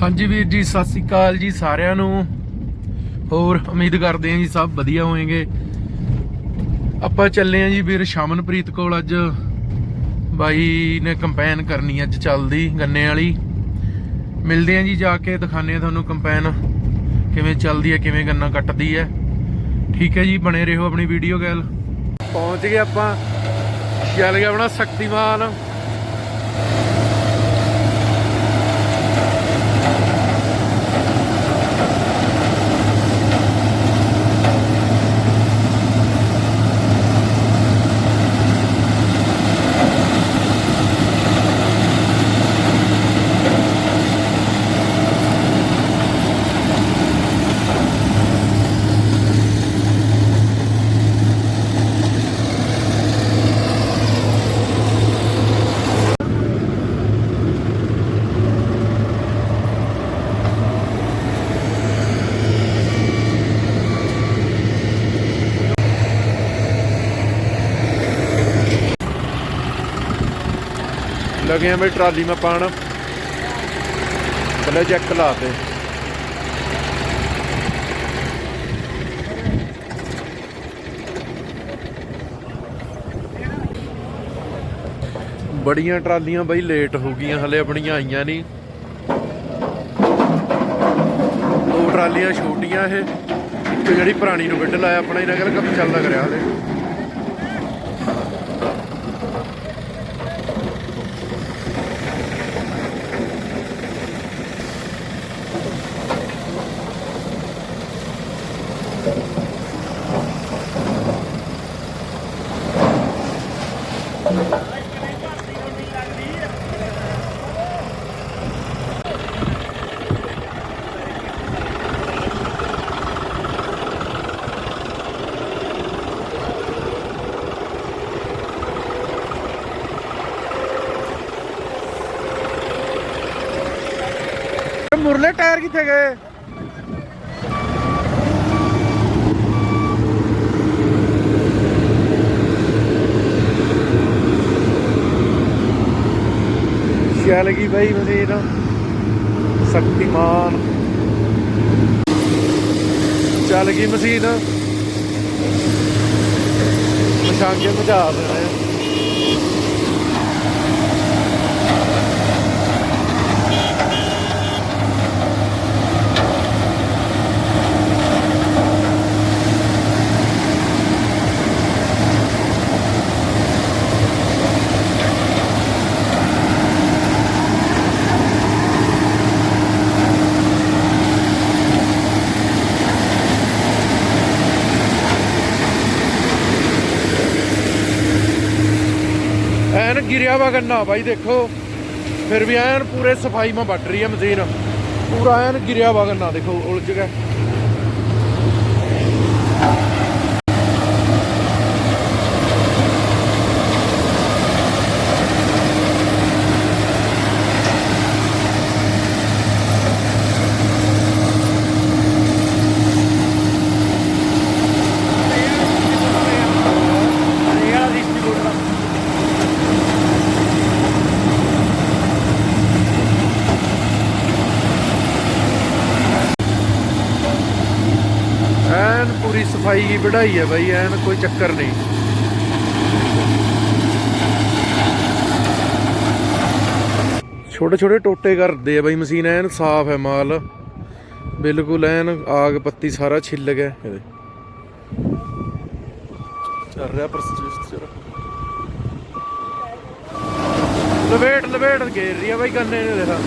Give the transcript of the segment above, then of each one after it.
ਹਾਂਜੀ ਵੀਰ ਜੀ, ਸਤਿ ਸ੍ਰੀ ਅਕਾਲ ਜੀ ਸਾਰਿਆਂ ਨੂੰ। ਹੋਰ ਉਮੀਦ ਕਰਦੇ ਹਾਂ ਜੀ ਸਭ ਵਧੀਆ ਹੋਏਗੇ ਆਪਾਂ ਚੱਲੇ ਹਾਂ ਜੀ ਵੀਰ ਸ਼ਾਮਨਪ੍ਰੀਤ ਕੋਲ ਅੱਜ। ਬਾਈ ਨੇ ਕੰਪੈਨ ਕਰਨੀ ਅੱਜ ਚੱਲਦੀ ਗੰਨੇ ਵਾਲੀ। ਮਿਲਦੇ ਹਾਂ ਜੀ ਜਾ ਕੇ ਦਿਖਾਣੇ ਆ ਤੁਹਾਨੂੰ ਕੰਪੈਨ ਕਿਵੇਂ ਚੱਲਦੀ ਹੈ, ਕਿਵੇਂ ਗੰਨਾ ਕੱਟਦੀ ਹੈ। ਠੀਕ ਹੈ ਜੀ, ਬਣੇ ਰਹੋ ਆਪਣੀ ਵੀਡੀਓ ਗੈਲ। ਪਹੁੰਚ ਗਏ ਆਪਾਂ। ਚੱਲ ਗਿਆ ਆਪਣਾ ਸ਼ਕਤੀਮਾਨ। ਲਗੇ ਆ ਬਈ ਟਰਾਲੀ ਮੈਂ ਪਾਣ। ਪਹਿਲੇ ਚੈੱਕ ਲਾ ਤੇ। ਬੜੀਆਂ ਟਰਾਲੀਆਂ ਬਈ ਲੇਟ ਹੋ ਗਈਆਂ, ਹਲੇ ਆਪਣੀਆਂ ਆਈਆਂ ਨਹੀਂ। ਦੋ ਟਰਾਲੀਆਂ ਛੋਟੀਆਂ ਇਹ, ਇੱਕ ਜਿਹੜੀ ਪੁਰਾਣੀ ਨੂੰ ਵਿੱਢ ਲਾਇਆ, ਆਪਣਾ ਇਹਨਾਂ ਕਹਿੰਦਾ ਕੰਮ ਚੱਲਦਾ ਕਰਿਆ ਹਲੇ। ਮੁਰਲੇ ਟਾਇਰ ਕਿੱਥੇ ਗਏ ਚੱਲ ਗਈ ਬਾਈ ਮਸ਼ੀਨ ਸ਼ਕਤੀਮਾਨ ਚੱਲ ਗਈ ਮਸ਼ੀਨ ਮਸ਼ਾਂਗੇ ਮਝਾ ਦੇਣਾ ਹੈ ਐਨ ਗਿਰਿਆ ਵਾ ਗੰਨਾ ਬਾਈ ਦੇਖੋ। ਫਿਰ ਵੀ ਐਨ ਪੂਰੇ ਸਫ਼ਾਈ ਮਾ ਵੱਟ ਰਹੀ ਹੈ ਮਸ਼ੀਨ। ਪੂਰਾ ਐਨ ਗਿਰਿਆ ਵਾ ਗੰਨਾ ਦੇਖੋ, ਉਲਝ ਗਿਆ। ਪੂਰੀ ਸਫ਼ਾਈ ਵਢਾਈ ਹੈ ਬਾਈ, ਐਨ ਕੋਈ ਚੱਕਰ ਨਹੀਂ। ਛੋਟੇ ਛੋਟੇ ਟੋਟੇ ਕਰਦੇ ਆ ਬਾਈ, ਮਸ਼ੀਨ ਐਨ ਸਾਫ਼ ਹੈ ਮਾਲ। ਬਿਲਕੁਲ ਐਨ ਆਗ ਪੱਤੀ ਸਾਰਾ ਛਿੱਲ ਗਿਆ ਇਹਦੇ। ਚੱਲ ਰਿਹਾ ਪ੍ਰੋਸੈਸ ਲਵੇਟ ਲਵੇਟ, ਘੇਰ ਰਹੀ ਆ ਬਾਈ ਕੰਨੇ ਨੇ ਦੇਖਾ।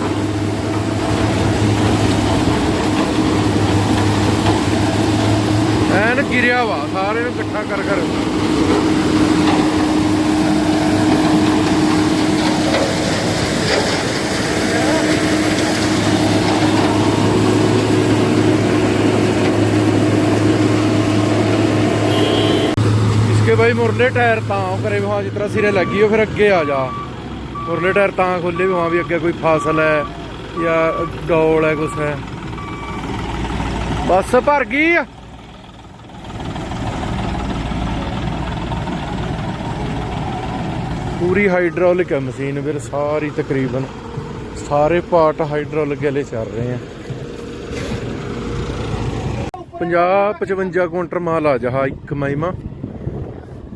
ਐਨ ਗਿਰਿਆ ਵਾ ਸਾਰੇ ਨੂੰ ਇਕੱਠਾ ਕਰ ਕਰ इसके भाई मुरले टायर तां करे वहाँ जितना सिरे लगी हो फिर अगे आ जा मुरले टायर तां खोले भी वहाँ भी अगे कोई फसल है या डौल है कुछ है बस भर गई ਪੂਰੀ ਹਾਈਡ੍ਰੋਲਿਕ ਹੈ ਮਸ਼ੀਨ ਵੀਰ ਸਾਰੀ ਤਕਰੀਬਨ। ਸਾਰੇ ਪਾਰਟ ਹਾਈਡ੍ਰੋਲਿਕ ਵਾਲੇ ਚੱਲ ਰਹੇ ਆ। 50 55 ਕੁਇੰਟਲ ਮਾਲ ਆ ਜਹਾ ਇੱਕ ਮਾਈਮਾ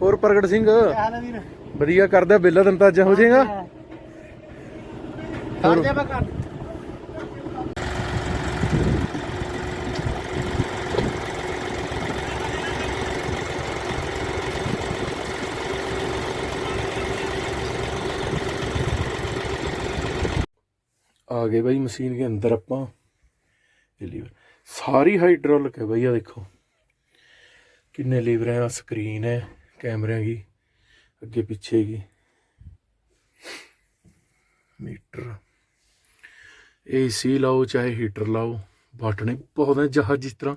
ਹੋਰ ਪ੍ਰਗਟ ਸਿੰਘ? ਹਾਲ ਹੈ ਵੀਰ? ਵਧੀਆ ਕਰਦਾ ਬਿੱਲਾ ਦਿਨ ਤਾਂ ਅੱਜ ਹੋ ਜਾਏਗਾ? ਕਰ ਜਾ ਮੈਂ ਕਰ ਆ ਗਏ ਬਾਈ ਮਸ਼ੀਨ ਦੇ ਅੰਦਰ ਆਪਾਂ। ਇਹ ਲੀਵਰ। ਸਾਰੀ ਹਾਈਡ੍ਰੋਲਿਕ ਹੈ ਬਾਈ ਆ ਦੇਖੋ। ਕਿੰਨੇ ਲੀਵਰ ਹੈ ਸਕਰੀਨ ਹੈ ਕੈਮਰਿਆਂ ਦੀ ਅੱਗੇ ਪਿੱਛੇ ਕੀ ਮੀਟਰ। ਏਸੀ ਲਾਓ, ਚਾਹੇ ਹੀਟਰ ਲਾਓ ਬਟਨ ਬਹੁਤ ਹੈ ਜਹਾਜ਼ ਜਿਸ ਤਰ੍ਹਾਂ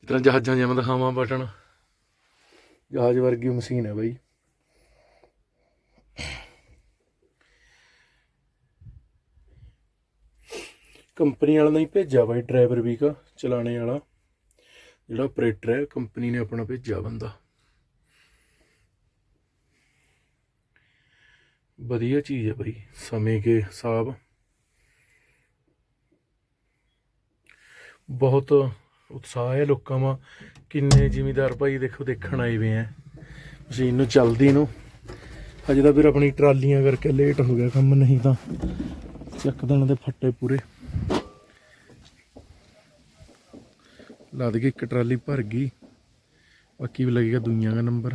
ਜਿਸ ਤਰ੍ਹਾਂ ਜਹਾਜ਼ਾਂ ਜਿਵੇਂ ਦਿਖਾਵਾਂ ਬਟਨ ਜਹਾਜ਼ ਵਰਗੀ ਮਸ਼ੀਨ ਹੈ ਬਾਈ। ਕੰਪਨੀ ਵਾਲਾ ਨਹੀਂ ਭੇਜਿਆ ਬਾਈ, ਡਰਾਈਵਰ ਵੀ ਕਾ ਚਲਾਣੇ ਵਾਲਾ। ਜਿਹੜਾ ਆਪਰੇਟਰ ਹੈ, ਕੰਪਨੀ ਨੇ ਆਪਣਾ ਭੇਜਿਆ ਬੰਦਾ। ਵਧੀਆ ਚੀਜ਼ ਹੈ ਬਾਈ, ਸਮੇਂ ਕੇ ਹਿਸਾਬ। ਬਹੁਤ ਉਤਸ਼ਾਹ ਹੈ ਲੋਕਾਂ ਮਾ ਕਿੰਨੇ ਜ਼ਿਮੀਦਾਰ ਭਾਈ ਦੇਖੋ ਦੇਖਣ ਆਏ ਵੇ ਆ ਮਸ਼ੀਨ ਨੂੰ ਚੱਲਦੀ ਨੂੰ। ਅਜੇ ਤਾਂ ਫਿਰ ਆਪਣੀ ਟਰਾਲੀਆਂ ਕਰਕੇ ਲੇਟ ਹੋ ਗਿਆ ਕੰਮ, ਨਹੀਂ ਤਾਂ ਚੱਕ ਦੇਣ ਦੇ ਫੱਟੇ ਪੂਰੇ। ਲੱਦ ਕੇ ਇੱਕ ਟਰਾਲੀ ਭਰ ਗਈ। ਬਾਕੀ ਵੀ ਲੱਗੇਗਾ ਦੁਨੀਆ ਦਾ ਨੰਬਰ।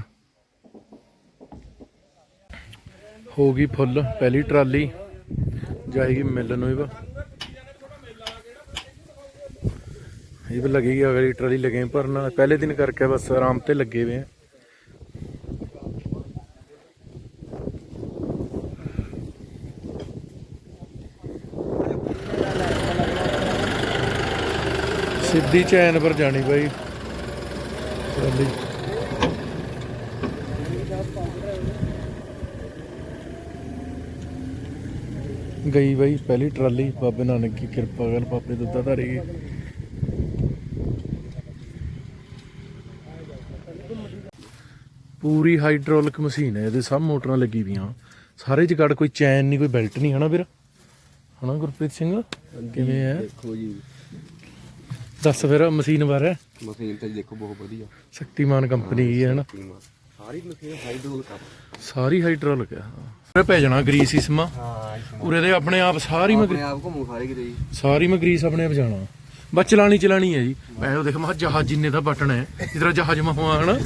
ਹੋ ਗਈ ਫੁੱਲ, ਪਹਿਲੀ ਟਰਾਲੀ। ਜਾਏਗੀ ਮਿਲਣ ਨੂੰ ਇਹ ਵਾ ਇਹ ਵੀ ਲੱਗੇਗੀ ਅਗਲੀ ਟਰਾਲੀ ਲਗੇ ਭਰਨਾ। ਪਹਿਲੇ ਦਿਨ ਕਰਕੇ ਬਸ ਆਰਾਮ ਤੇ ਲੱਗੇ ਸਿੱਧੀ ਚੈਨ ਪਰ ਜਾਣੀ ਬਾਈ। ਟਰਾਲੀ ਗਈ ਬਾਈ ਪਹਿਲੀ ਟਰਾਲੀ ਬਾਬੇ ਨਾਨਕ ਦੀ ਕਿਰਪਾ ਕਰ ਬਾਬੇ ਦੁੱਧਾ ਧਾਰੀ। ਪੂਰੀ ਹਾਈਡ੍ਰੋਲਿਕ ਮਸ਼ੀਨ ਹੈ ਇਹਦੇ ਸਭ ਮੋਟਰਾਂ ਲੱਗੀ ਵੀਆਂ ਸਾਰੇ ਜਗੜ ਕੋਈ ਚੈਨ ਨਹੀਂ ਕੋਈ ਬੈਲਟ ਨਹੀਂ ਹਨਾ ਵੀਰ? ਹਨਾ ਗੁਰਪ੍ਰੀਤ ਸਿੰਘ? ਕਿਵੇਂ ਹੈ? ਦੇਖੋ ਜੀ। ਦੱਸ ਫਿਰ ਮਸ਼ੀਨ ਬਾਰੇ। ਮਸ਼ੀਨ ਤੇ ਦੇਖੋ ਬਹੁਤ ਵਧੀਆ। ਸ਼ਕਤੀਮਾਨ ਕੰਪਨੀ ਦੀ ਹੈ ਹਨਾ ਸਾਰੀ ਮਸ਼ੀਨ ਹਾਈਡ੍ਰੋਲਿਕ ਆ। ਸਾਰੀ ਹਾਈਡ੍ਰੋਲਿਕ ਹੈ ਉਰੇ ਪੈ ਜਾਣਾ ਗਰੀਸ ਇਸਮਾ ਹਾਂ ਉਰੇ ਦੇ ਆਪਣੇ ਆਪ ਸਾਰੀ ਮੈਂ ਆਪਣੇ ਆਪ ਘੁੰਮੂ ਸਾਰੇ ਕਿਤੇ ਜੀ। ਸਾਰੀ ਮੈਂ ਗਰੀਸ ਆਪਣੇ ਆਪ ਜਾਣਾ। ਬਸ ਚਲਾਣੀ ਚਲਾਣੀ ਹੈ ਜੀ। ਮੈਂ ਉਹ ਦੇਖ ਮਾ ਜਹਾਜ਼ ਜਿੰਨੇ ਦਾ ਬਟਨ ਹੈ ਇਧਰ ਜਹਾਜ਼ ਮਹਵਾ ਹਨਾ।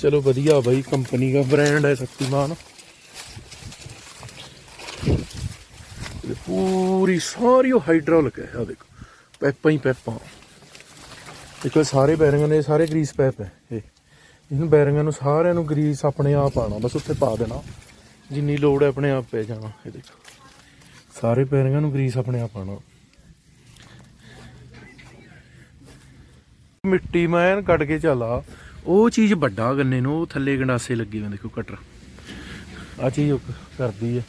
ਚਲੋ ਵਧੀਆ ਬਾਈ ਕੰਪਨੀ ਦਾ ਬ੍ਰਾਂਡ ਹੈ ਸ਼ਕਤੀਮਾਨ। ਪੂਰੀ ਸਾਰੀ ਉਹ ਹਾਈਡ੍ਰੋਲਿਕ ਹੈ ਆ ਦੇਖੋ। ਪੈਪਾਂ ਹੀ ਪੈਪਾਂ ਦੇਖੋ ਸਾਰੇ ਬੈਰਿੰਗਾਂ ਨੇ, ਸਾਰੇ ਗਰੀਸ ਪੈਪ ਹੈ ਇਹ। ਇਹਨੂੰ ਬੈਰਿੰਗਾਂ ਨੂੰ ਸਾਰਿਆਂ ਨੂੰ ਗਰੀਸ ਆਪਣੇ ਆਪ ਆਣਾ ਬਸ ਉੱਥੇ ਪਾ ਦੇਣਾ। ਜਿੰਨੀ ਲੋੜ ਹੈ ਆਪਣੇ ਆਪ ਪੈ ਜਾਣਾ, ਇਹ ਦੇਖੋ। ਸਾਰੇ ਬੈਰਿੰਗਾਂ ਨੂੰ ਗਰੀਸ ਆਪਣੇ ਆਪ ਆਣਾ ਮਿੱਟੀ ਮੈਂ ਕੱਢ ਕੇ ਚੱਲਾ ਉਹ ਚੀਜ਼ ਵੱਡਾ ਗੰਨੇ ਨੂੰ, ਉਹ ਥੱਲੇ ਗੰਡਾਸੇ ਲੱਗੇ ਹੋਏ ਦੇਖੋ ਕਟਰ। ਆ ਚੀਜ਼ ਕਰਦੀ ਹੈ।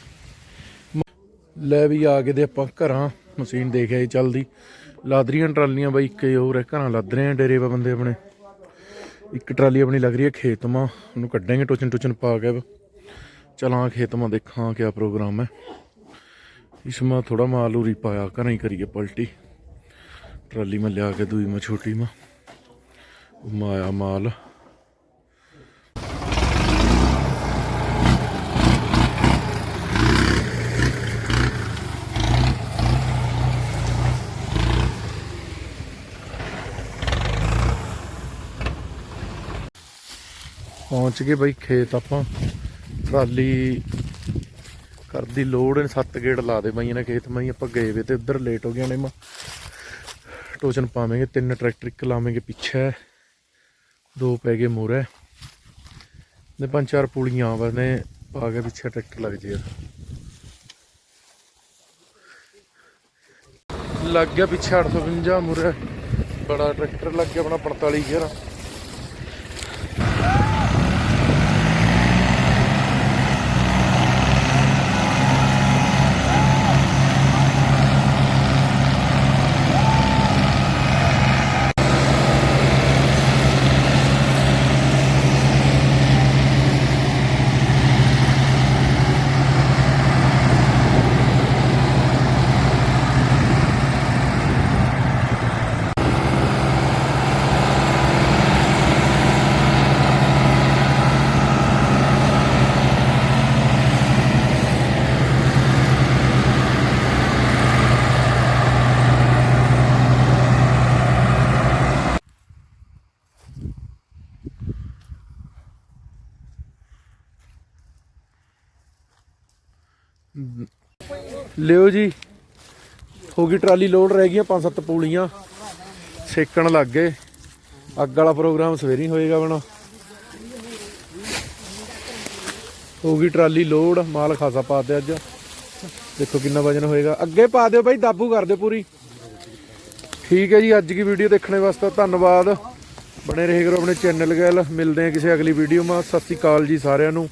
ਲੈ ਵੀ ਆ ਕੇ ਦੇ ਆਪਾਂ ਘਰਾਂ, ਮਸ਼ੀਨ ਦੇਖਿਆ ਜੀ ਚੱਲਦੀ। ਲਾਦਰੀਆਂ ਟਰਾਲੀਆਂ ਬਾਈ, ਇੱਕ ਹੋਰ ਹੈ, ਘਰਾਂ ਲੱਦ ਰਹੇ ਆ ਡੇਰੇ ਵਾ ਬੰਦੇ ਆਪਣੇ। ਇੱਕ ਟਰਾਲੀ ਆਪਣੀ ਲੱਗ ਰਹੀ ਹੈ ਖੇਤਮਾ, ਉਹਨੂੰ ਕੱਢਾਂਗੇ, ਟੋਚਨ ਟੋਚਨ ਪਾ ਕੇ ਚਲਾਂ ਖੇਤਮਾ ਦੇਖਾਂ ਕਿਆ ਪ੍ਰੋਗਰਾਮ ਹੈ। ਇਸ ਮਾ ਥੋੜਾ ਮਾਲ ਉਰੀ ਪਾਇਆ, ਘਰਾਂ ਹੀ ਕਰੀਏ ਪਲਟੀ। ਟਰਾਲੀ ਮੈਂ ਲਿਆ ਕੇ ਦੂਈ ਮੈਂ ਛੋਟੀ ਮਾ। ਉਹ ਮਾ ਮਾਲ। ਪਹੁੰਚ ਗਏ ਬਾਈ ਖੇਤ ਆਪਾਂ। ਟਰਾਲੀ ਕਰਦੀ ਲੋਡ ਨੇ ਸੱਤ ਗੇੜ ਲਾ ਦੇ ਬਾਈਆਂ ਨੇ ਖੇਤ। ਮਾਈ ਆਪਾਂ ਗਏ ਵੇ ਤੇ ਉਧਰ ਲੇਟ ਹੋ ਗਿਆ ਨੇ, ਮਾ ਟੋਚਨ ਪਾਵਾਂਗੇ, ਤਿੰਨ ਟਰੈਕਟਰ, ਇੱਕ ਲਾਵਾਂਗੇ ਪਿੱਛੇ। ਦੋ ਪੈ ਗਏ ਮੋਰੇ। ਨੇ ਪੰਜ ਚਾਰ ਪੁਲੀਆਂ ਵਰਨੇ ਪਾ ਕੇ ਪਿੱਛੇ ਟਰੈਕਟਰ ਲੱਗ ਜੇ। ਲੱਗ ਗਿਆ ਪਿੱਛੇ 850 ਮੂਰੇ। ਬੜਾ ਟਰੈਕਟਰ ਲੱਗ ਗਿਆ ਆਪਣਾ 45 ਗੇਅਰ ਲਿਓ ਜੀ। ਹੋ ਗਈ ਟਰਾਲੀ ਲੋਡ, ਰਹਿ ਗਈਆਂ ਪੰਜ ਸੱਤ ਪੂਲੀਆਂ। ਸੇਕਣ ਲੱਗ ਗਏ। ਅੱਗ ਵਾਲਾ ਪ੍ਰੋਗਰਾਮ ਸਵੇਰੇ ਹੋਏਗਾ ਬਣਾ। ਹੋ ਗਈ ਟਰਾਲੀ ਲੋਡ, ਮਾਲ ਖਾਸਾ ਪਾ ਪਾਤੇ ਅੱਜ। ਦੇਖੋ ਕਿੰਨਾ ਵਜਨ ਹੋਏਗਾ। ਅੱਗੇ ਪਾ ਦਿਓ ਬਾਈ, ਦਾਬੂ ਕਰ ਦਿਓ ਪੂਰੀ। ਠੀਕ ਹੈ ਜੀ, ਅੱਜ ਦੀ ਵੀਡੀਓ ਦੇਖਣ ਵਾਸਤੇ ਧੰਨਵਾਦ। ਬਣੇ ਰਹੇ ਕਰੋ ਆਪਣੇ ਚੈਨਲ ਗੱਲ। ਮਿਲਦੇ ਹਾਂ ਕਿਸੇ ਅਗਲੀ ਵੀਡੀਓ ਮਾ। ਸਤਿ ਸ੍ਰੀ ਅਕਾਲ ਜੀ ਸਾਰਿਆਂ ਨੂੰ।